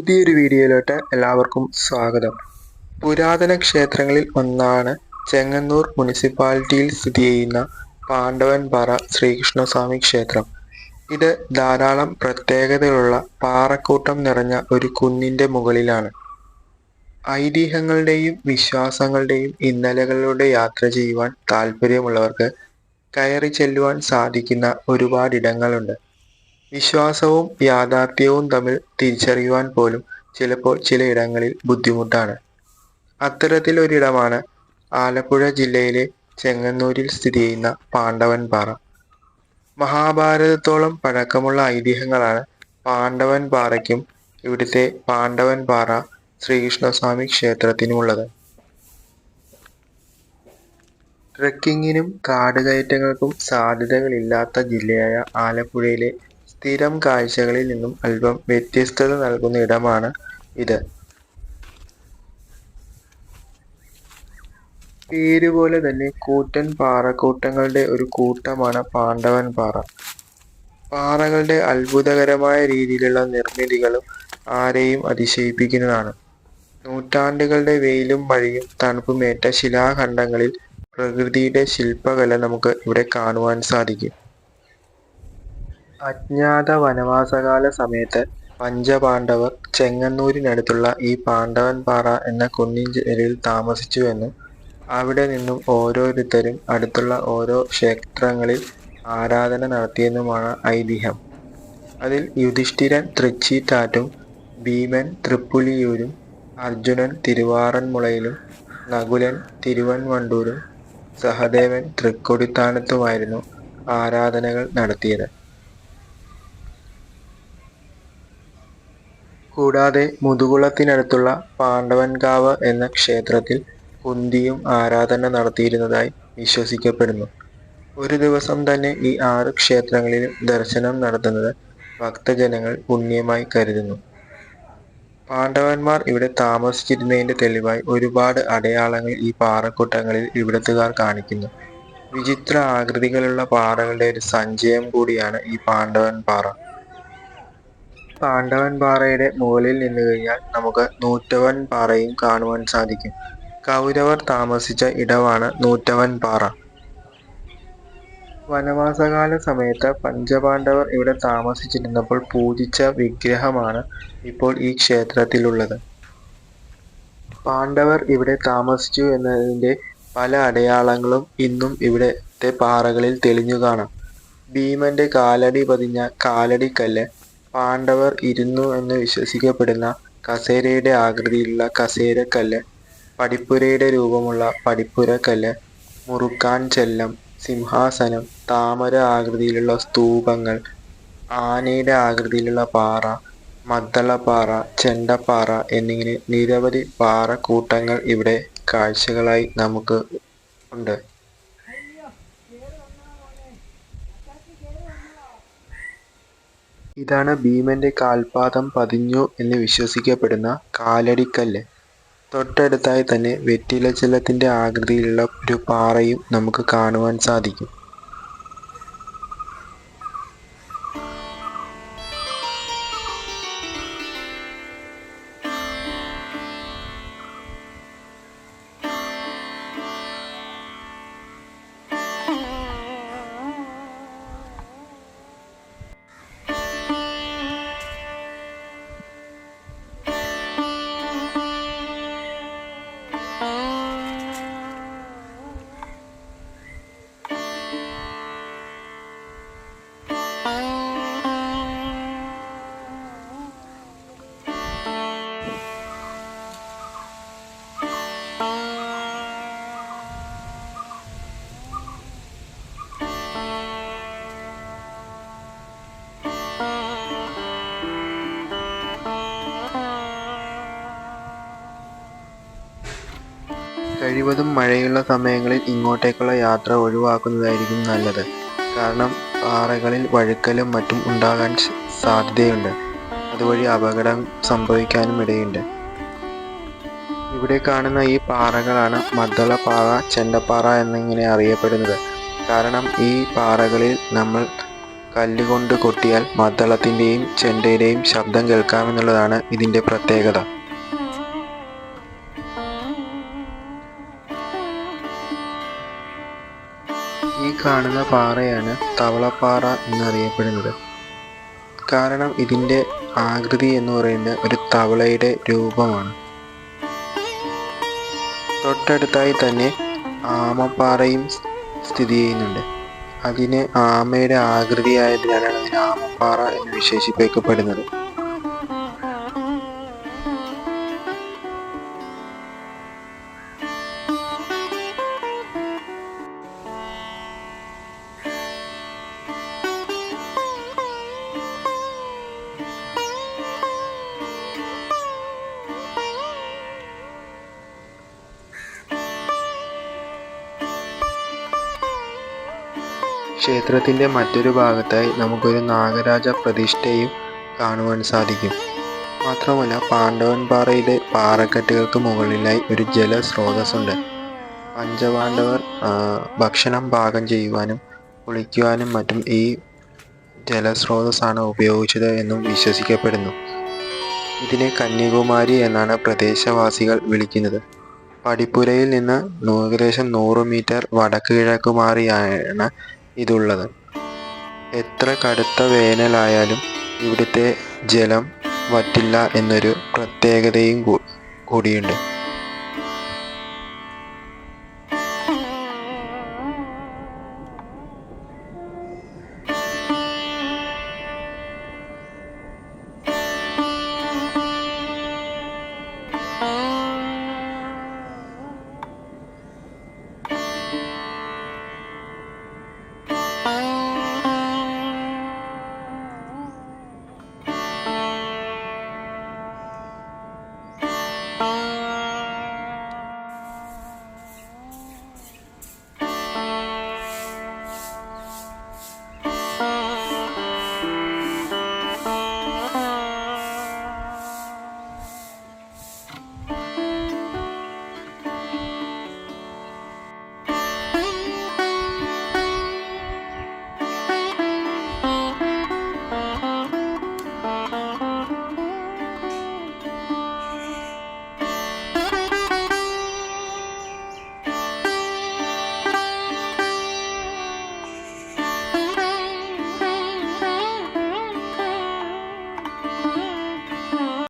പുതിയൊരു വീഡിയോയിലോട്ട് എല്ലാവർക്കും സ്വാഗതം. പുരാതന ക്ഷേത്രങ്ങളിൽ ഒന്നാണ് ചെങ്ങന്നൂർ മുനിസിപ്പാലിറ്റിയിൽ സ്ഥിതി ചെയ്യുന്ന പാണ്ഡവൻപാറ ശ്രീകൃഷ്ണസ്വാമി ക്ഷേത്രം. ഇത് ധാരാളം പ്രത്യേകതയുള്ള പാറക്കൂട്ടം നിറഞ്ഞ ഒരു കുന്നിന്റെ മുകളിലാണ്. ഐതിഹ്യങ്ങളുടെയും വിശ്വാസങ്ങളുടെയും ഇന്നലകളിലൂടെ യാത്ര ചെയ്യുവാൻ താല്പര്യമുള്ളവർക്ക് കയറി ചെല്ലുവാൻ സാധിക്കുന്ന ഒരുപാടിടങ്ങളുണ്ട്. വിശ്വാസവും യാഥാർത്ഥ്യവും തമ്മിൽ തിരിച്ചറിയുവാൻ പോലും ചിലപ്പോൾ ചിലയിടങ്ങളിൽ ബുദ്ധിമുട്ടാണ്. അത്തരത്തിലൊരിടമാണ് ആലപ്പുഴ ജില്ലയിലെ ചെങ്ങന്നൂരിൽ സ്ഥിതി ചെയ്യുന്ന പാണ്ഡവൻപാറ മഹാഭാരതത്തോളം പഴക്കമുള്ള ഐതിഹ്യങ്ങളാണ് പാണ്ഡവൻ പാറയ്ക്കും ഇവിടുത്തെ പാണ്ഡവൻ പാറ ശ്രീകൃഷ്ണസ്വാമി ക്ഷേത്രത്തിനുമുള്ളത്. ട്രെക്കിങ്ങിനും കാടുകയറ്റങ്ങൾക്കും സാധ്യതകളില്ലാത്ത ജില്ലയായ ആലപ്പുഴയിലെ സ്ഥിരം കാഴ്ചകളിൽ നിന്നും അല്പം വ്യത്യസ്തത നൽകുന്ന ഇടമാണ് ഇത്. പേരുപോലെ തന്നെ കൂറ്റൻ പാറക്കൂട്ടങ്ങളുടെ ഒരു കൂട്ടമാണ് പാണ്ഡവൻ പാറ. പാറകളുടെ അത്ഭുതകരമായ രീതിയിലുള്ള നിർമ്മിതികളും ആരെയും അതിശയിപ്പിക്കുന്നതാണ്. നൂറ്റാണ്ടുകളുടെ വെയിലും മഴയും തണുപ്പുമേറ്റ ശിലാഖണ്ഡങ്ങളിൽ പ്രകൃതിയുടെ ശില്പകല നമുക്ക് ഇവിടെ കാണുവാൻ സാധിക്കും. അജ്ഞാത വനവാസകാല സമയത്ത് പഞ്ചപാണ്ഡവർ ചെങ്ങന്നൂരിനടുത്തുള്ള ഈ പാണ്ഡവൻപാറ എന്ന കുന്നിൻ ചേരിയിൽ താമസിച്ചുവെന്നും അവിടെ നിന്നും ഓരോരുത്തരും അടുത്തുള്ള ഓരോ ക്ഷേത്രങ്ങളിൽ ആരാധന നടത്തിയെന്നുമാണ് ഐതിഹ്യം. അതിൽ യുധിഷ്ഠിരൻ തൃച്ചീറ്റാറ്റും ഭീമൻ തൃപ്പുലിയൂരും അർജുനൻ തിരുവാറന്മുളയിലും നകുലൻ തിരുവൻവണ്ടൂരും സഹദേവൻ തൃക്കൊടിത്താനത്തുമായിരുന്നു ആരാധനകൾ നടത്തിയത്. കൂടാതെ മുതുകുളത്തിനടുത്തുള്ള പാണ്ഡവൻകാവ് എന്ന ക്ഷേത്രത്തിൽ കുന്തിയും ആരാധന നടത്തിയിരുന്നതായി വിശ്വസിക്കപ്പെടുന്നു. ഒരു ദിവസം തന്നെ ഈ ആറ് ക്ഷേത്രങ്ങളിലും ദർശനം നടത്തുന്നത് ഭക്തജനങ്ങൾ പുണ്യമായി കരുതുന്നു. പാണ്ഡവന്മാർ ഇവിടെ താമസിച്ചിരുന്നതിന്റെ തെളിവായി ഒരുപാട് അടയാളങ്ങൾ ഈ പാറക്കൂട്ടങ്ങളിൽ ഇവിടത്തുകാർ കാണിക്കുന്നു. വിചിത്ര ആകൃതികളുള്ള പാറകളുടെ ഒരു സഞ്ചയം കൂടിയാണ് ഈ പാണ്ഡവൻ പാറ. പാണ്ഡവൻ പാറയുടെ മുകളിൽ നിന്ന് കഴിഞ്ഞാൽ നമുക്ക് നൂറ്റവൻ പാറയും കാണുവാൻ സാധിക്കും. കൗരവർ താമസിച്ച ഇടമാണ് നൂറ്റവൻ പാറ. വനവാസകാല സമയത്ത് പഞ്ചപാണ്ഡവർ ഇവിടെ താമസിച്ചിരുന്നപ്പോൾ പൂജിച്ച വിഗ്രഹമാണ് ഇപ്പോൾ ഈ ക്ഷേത്രത്തിലുള്ളത്. പാണ്ഡവർ ഇവിടെ താമസിച്ചു എന്നതിന്റെ പല അടയാളങ്ങളും ഇന്നും ഇവിടത്തെ പാറകളിൽ തെളിഞ്ഞു കാണാം. ഭീമന്റെ കാലടി പതിഞ്ഞ കാലടിക്കല്ല് പാണ്ഡവർ ഇരുന്നു എന്ന് വിശ്വസിക്കപ്പെടുന്ന കസേരയുടെ ആകൃതിയിലുള്ള കസേരക്കല്ല് പടിപ്പുരയുടെ രൂപമുള്ള പടിപ്പുരക്കല്ല് മുറുക്കാൻ ചെല്ലം സിംഹാസനം താമര ആകൃതിയിലുള്ള സ്തൂപങ്ങൾ ആനയുടെ ആകൃതിയിലുള്ള പാറ മദ്ദളപ്പാറ ചെണ്ടപ്പാറ എന്നിങ്ങനെ നിരവധി പാറക്കൂട്ടങ്ങൾ ഇവിടെ കാഴ്ചകളായി നമുക്ക് ഉണ്ട്. ഇതാണ് ഭീമന്റെ കാൽപാദം പതിഞ്ഞു എന്ന് വിശ്വസിക്കപ്പെടുന്ന കാലടിക്കല്ല്. തൊട്ടടുത്തായി തന്നെ വെറ്റിലച്ചലത്തിന്റെ ആകൃതിയിലുള്ള ഒരു പാറയും നമുക്ക് കാണുവാൻ സാധിക്കും. കഴിവതും മഴയുള്ള സമയങ്ങളിൽ ഇങ്ങോട്ടേക്കുള്ള യാത്ര ഒഴിവാക്കുന്നതായിരിക്കും നല്ലത്. കാരണം പാറകളിൽ വഴുക്കലും മറ്റും ഉണ്ടാകാൻ സാധ്യതയുണ്ട്. അതുവഴി അപകടം സംഭവിക്കാനും ഇടയുണ്ട്. ഇവിടെ കാണുന്ന ഈ പാറകളാണ് മദ്ദളപ്പാറ ചെണ്ടപ്പാറ എന്നിങ്ങനെ അറിയപ്പെടുന്നത്. കാരണം ഈ പാറകളിൽ നമ്മൾ കല്ലുകൊണ്ട് കൊട്ടിയാൽ മദ്ദളത്തിന്റെയും ചെണ്ടയുടെയും ശബ്ദം കേൾക്കാമെന്നുള്ളതാണ് ഇതിന്റെ പ്രത്യേകത. കാണുന്ന പാറയാണ് തവളപ്പാറ എന്നറിയപ്പെടുന്നത്. കാരണം ഇതിന്റെ ആകൃതി എന്ന് പറയുന്നത് ഒരു തവളയുടെ രൂപമാണ്. തൊട്ടടുത്തായി തന്നെ ആമപ്പാറയും സ്ഥിതി ചെയ്യുന്നുണ്ട്. അതിന് ആമയുടെ ആകൃതിയായതിനാലാണ് അതിന് ആമപ്പാറ എന്ന് വിശേഷിപ്പിക്കപ്പെടുന്നത്. ക്ഷേത്രത്തിന്റെ മറ്റൊരു ഭാഗത്തായി നമുക്കൊരു നാഗരാജ പ്രതിഷ്ഠയും കാണുവാൻ സാധിക്കും. മാത്രമല്ല പാണ്ഡവൻ പാറയിലെ പാറക്കെട്ടുകൾക്ക് മുകളിലായി ഒരു ജലസ്രോതസ്സുണ്ട്. പഞ്ചപാണ്ഡവർ ഭക്ഷണം പാകം ചെയ്യുവാനും കുളിക്കുവാനും മറ്റും ഈ ജലസ്രോതസ്സാണ് ഉപയോഗിച്ചത് എന്നും വിശ്വസിക്കപ്പെടുന്നു. ഇതിനെ കന്യാകുമാരി എന്നാണ് പ്രദേശവാസികൾ വിളിക്കുന്നത്. പടിപ്പുരയിൽ നിന്ന് ഏകദേശം നൂറ് മീറ്റർ വടക്ക് കിഴക്ക് മാറിയാണ് ഇതുള്ളത്. എത്ര കടുത്ത വേനലായാലും ഇവിടുത്തെ ജലം വറ്റില്ല എന്നൊരു പ്രത്യേകതയും കൂടിയുണ്ട്.